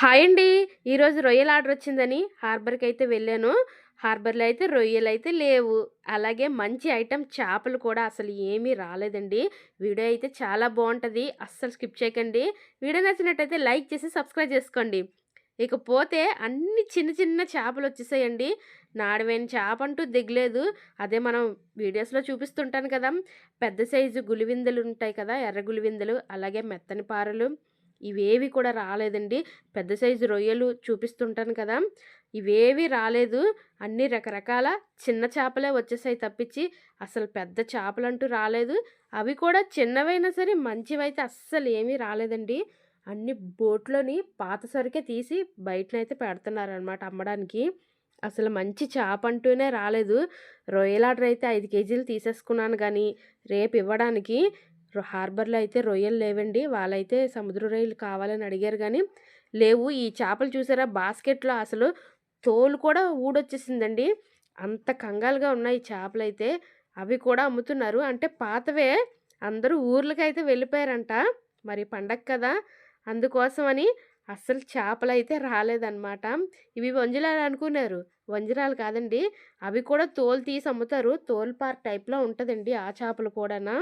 Hi అండి. ఈరోజు రొయ్యల ఆర్డర్ వచ్చిందని హార్బర్కి అయితే వెళ్ళాను. హార్బర్లో అయితే రొయ్యలు అయితే లేవు. అలాగే మంచి ఐటెం చేపలు కూడా అసలు ఏమీ రాలేదండి. వీడియో అయితే చాలా బాగుంటుంది. అస్సలు స్కిప్ చేయకండి. వీడియో నచ్చినట్టయితే లైక్ చేసి సబ్స్క్రైబ్ చేసుకోండి. ఇకపోతే అన్ని చిన్న చిన్న చేపలు వచ్చేసాయండి. నాడవేని చేప అంటూ దిగలేదు. అదే మనం వీడియోస్లో చూపిస్తుంటాను కదా. పెద్ద సైజు గులివిందలు ఉంటాయి కదా ఎర్ర గులివిందలు అలాగే మెత్తని పారలు. ఇవేవి కూడా రాలేదండి. పెద్ద సైజు రొయ్యలు చూపిస్తుంటాను కదా! ఇవేవి రాలేదు. అన్ని రకరకాల చిన్న చేపలే వచ్చేసాయి తప్పించి అసలు పెద్ద చేపలంటూ రాలేదు. అవి కూడా చిన్నవైనా సరే మంచివైతే అస్సలు ఏమీ రాలేదండి. అన్ని బోట్లోని పాత సరికే తీసి బయటనైతే పెడుతున్నారనమాట అమ్మడానికి. అసలు మంచి చేప అంటూనే రాలేదు. రొయ్యల ఆర్డర్ అయితే ఐదు కేజీలు తీసేసుకున్నాను కానీ రేపు ఇవ్వడానికి హార్బర్లో అయితే రొయ్యలు లేవండి. వాళ్ళైతే సముద్ర రొయ్యలు కావాలని అడిగారు కానీ లేవు. ఈ చేపలు చూసారా? బాస్కెట్లో అసలు తోలు కూడా ఊడొచ్చేసిందండి. అంత కంగాలుగా ఉన్నాయి చేపలు అయితే అవి కూడా అమ్ముతున్నారు. అంటే పాతవే. అందరూ ఊర్లకైతే వెళ్ళిపోయారంట. మరి పండగ కదా. అందుకోసమని అస్సలు చేపలు అయితే రాలేదన్నమాట. ఇవి వంజరాలు అనుకున్నారు. వంజరాలు కాదండి. అవి కూడా తోలు తీసి అమ్ముతారు. తోలు పార్ టైప్లో ఉంటుందండి ఆ చేపలు కూడానా.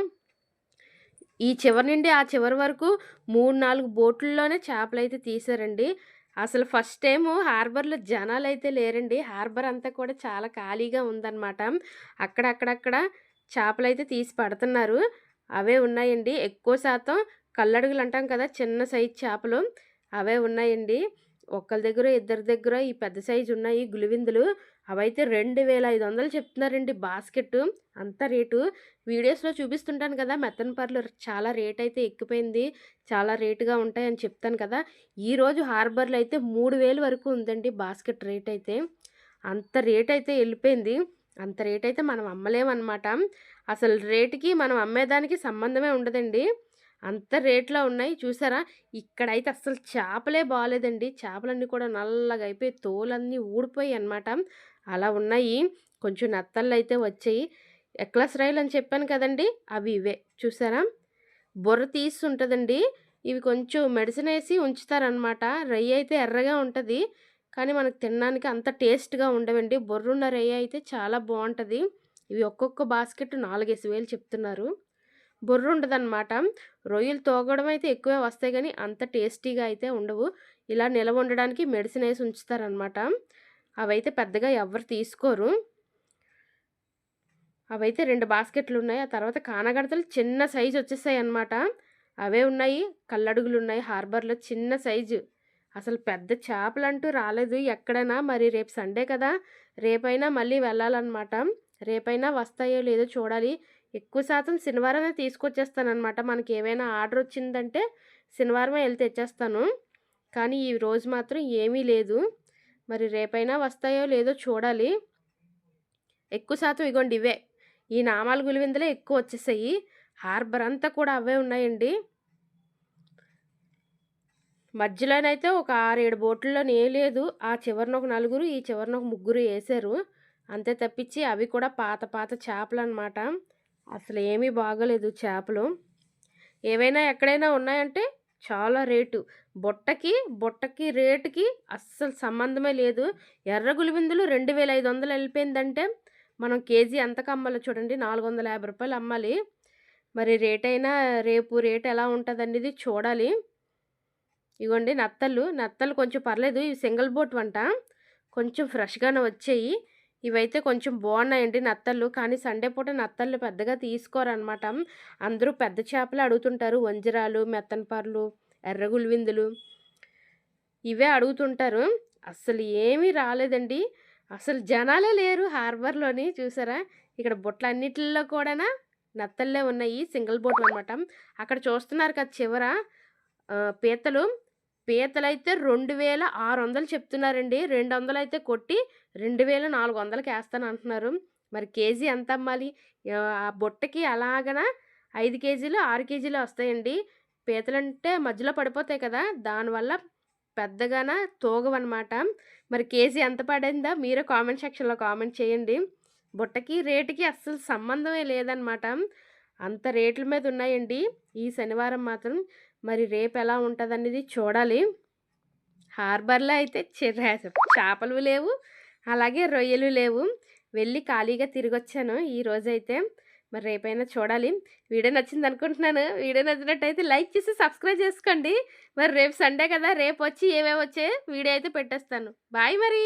ఈ చివరి నుండి ఆ చివరి వరకు మూడు నాలుగు బోట్లలోనే చేపలు అయితే తీసారండి అసలు ఫస్ట్ టైం హార్బర్లో జనాలు అయితే లేరండి. హార్బర్ అంతా కూడా చాలా ఖాళీగా ఉందన్నమాట. అక్కడక్కడక్కడ చేపలు అయితే తీసి పడుతున్నారు. అవే ఉన్నాయండి. ఎక్కువ శాతం కల్లడుగులు అంటాం కదా చిన్న సైజు చేపలు అవే ఉన్నాయండి. ఒక్కరి దగ్గర ఇద్దరి దగ్గర ఈ పెద్ద సైజు ఉన్నాయి గులివిందులు అవైతే రెండు వేల ఐదు వందలు చెప్తున్నారండి బాస్కెట్. అంత రేటు. వీడియోస్లో చూపిస్తుంటాను కదా మెత్తన పర్లు చాలా రేట్ అయితే ఎక్కిపోయింది. చాలా రేటుగా ఉంటాయని చెప్తాను కదా. ఈరోజు హార్బర్లో అయితే మూడు వేలు వరకు ఉందండి బాస్కెట్ రేట్ అయితే. అంత రేట్ అయితే వెళ్ళిపోయింది. అంత రేట్ అయితే మనం అమ్మలేమన్నమాట. అసలు రేటుకి మనం అమ్మేదానికి సంబంధమే ఉండదండి. అంత రేట్లో ఉన్నాయి. చూసారా? ఇక్కడైతే అస్సలు చేపలే బాగాలేదండి చేపలన్నీ కూడా నల్లగా అయిపోయి తోలన్నీ ఊడిపోయి అన్నమాట. అలా ఉన్నాయి. కొంచెం నత్తళ్ళు అయితే వచ్చాయి. ఎక్లస్ రైలు అని చెప్పాను కదండి అవి ఇవే. చూసారా? బుర్ర తీసి ఉంటుందండి. ఇవి కొంచెం మెడిసిన్ వేసి ఉంచుతారనమాట రొయ్య అయితే ఎర్రగా ఉంటుంది. కానీ మనకు తినడానికి అంత టేస్ట్గా ఉండవండి. బొర్రున్న రొయ్య అయితే చాలా బాగుంటుంది. ఇవి ఒక్కొక్క బాస్కెట్ నాలుగేసి వేలు చెప్తున్నారు. బుర్ర ఉండదన్నమాట రొయ్యలు తోగడం అయితే ఎక్కువే వస్తాయి కానీ అంత టేస్టీగా అయితే ఉండవు. ఇలా నిలవ ఉండడానికి మెడిసిన్ వేసి ఉంచుతారనమాట. అవైతే పెద్దగా ఎవరు తీసుకోరు. అవైతే రెండు బాస్కెట్లు ఉన్నాయి ఆ తర్వాత కానగడతలు చిన్న సైజు వచ్చేసాయి అన్నమాట అవే ఉన్నాయి. కల్లడుగులు ఉన్నాయి హార్బర్లో చిన్న సైజు. అసలు పెద్ద చేపలు అంటూ రాలేదు. ఎక్కడైనా మరి రేపు సండే కదా. రేపైనా మళ్ళీ వెళ్ళాలన్నమాట రేపైనా వస్తాయో లేదో చూడాలి. ఎక్కువ శాతం శనివారమే తీసుకొచ్చేస్తానమాట మనకి ఏమైనా ఆర్డర్ వచ్చిందంటే శనివారమే వెళ్ళి తెచ్చేస్తాను. కానీ ఈ రోజు మాత్రం ఏమీ లేదు. మరి రేపైనా వస్తాయో లేదో చూడాలి. ఎక్కువ శాతం ఇగోండి ఇవే. ఈ నామాలు గులివిందలే ఎక్కువ వచ్చేసాయి. హార్బర్ అంతా కూడా అవే ఉన్నాయండి. మధ్యలోనైతే ఒక ఆరేడు బోట్లలోనే లేదు ఆ చివరిన ఒక నలుగురు ఈ చివరిన ఒక ముగ్గురు వేసారు. అంతే తప్పించి అవి కూడా పాత పాత చేపలు అనమాట అసలు ఏమీ బాగలేదు చేపలు. ఏవైనా ఎక్కడైనా ఉన్నాయంటే చాలా రేటు. బుట్టకి బుట్టకి రేటుకి అస్సలు సంబంధమే లేదు. ఎర్ర గులిబిందులు రెండు వేల ఐదు వందలు వెళ్ళిపోయిందంటే మనం కేజీ ఎంతకు అమ్మాలో చూడండి నాలుగు వందల యాభై రూపాయలు అమ్మాలి. మరి రేట్ అయినా రేపు రేట్ ఎలా ఉంటుంది అనేది చూడాలి. ఇగోండి నత్తలు. నత్తలు కొంచెం పర్లేదు. ఇవి సింగిల్ బోట్ వంట. కొంచెం ఫ్రెష్గానే వచ్చాయి. ఇవైతే కొంచెం బాగున్నాయండి నత్తళ్ళు. కానీ సండే పూట నత్తళ్ళు పెద్దగా తీసుకోరనమాట. అందరూ పెద్ద చేపలు అడుగుతుంటారు. వంజరాలు మెత్తనపర్లు ఎర్రగుల్విందులు ఇవే అడుగుతుంటారు. అసలు ఏమీ రాలేదండి. అసలు జనాలే లేరు హార్బర్లోని చూసారా? ఇక్కడ బుట్టలన్నిటిలో కూడా నత్తల్లే ఉన్నాయి. సింగిల్ బోట్ అనమాట అక్కడ చూస్తున్నారు కదా చివర పీతలు. పీతలైతే రెండు వేల ఆరు వందలు చెప్తున్నారండి. రెండు వందలు అయితే కొట్టి రెండు వేల నాలుగు వందలకి వేస్తాను అంటున్నారు. మరి కేజీ ఎంత అమ్మాలి? ఆ బుట్టకి అలాగన ఐదు కేజీలు ఆరు కేజీలు వస్తాయండి. పీతలంటే మధ్యలో పడిపోతాయి కదా దానివల్ల పెద్దగాన తోగవన్నమాట. మరి కేజీ ఎంత పడిందా? మీరే కామెంట్ సెక్షన్లో కామెంట్ చేయండి. బుట్టకి రేటుకి అస్సలు సంబంధమే లేదనమాట అంత రేట్ల మీద ఉన్నాయండి. ఈ శనివారం మాత్రం మరి రేపు ఎలా ఉంటుంది అనేది చూడాలి హార్బర్‌లో అయితే చెర్రా చేపలు లేవు. అలాగే రొయ్యలు లేవు. వెళ్ళి ఖాళీగా తిరిగొచ్చాను అయితే మరి రేపైనా చూడాలి. వీడియో నచ్చింది అనుకుంటున్నాను వీడియో నచ్చినట్టయితే లైక్ చేసి సబ్స్క్రైబ్ చేసుకోండి. మరి రేపు సండే కదా! రేపు వచ్చి ఏమేమి వచ్చే వీడియో అయితే పెట్టేస్తాను. బాయ్ మరి.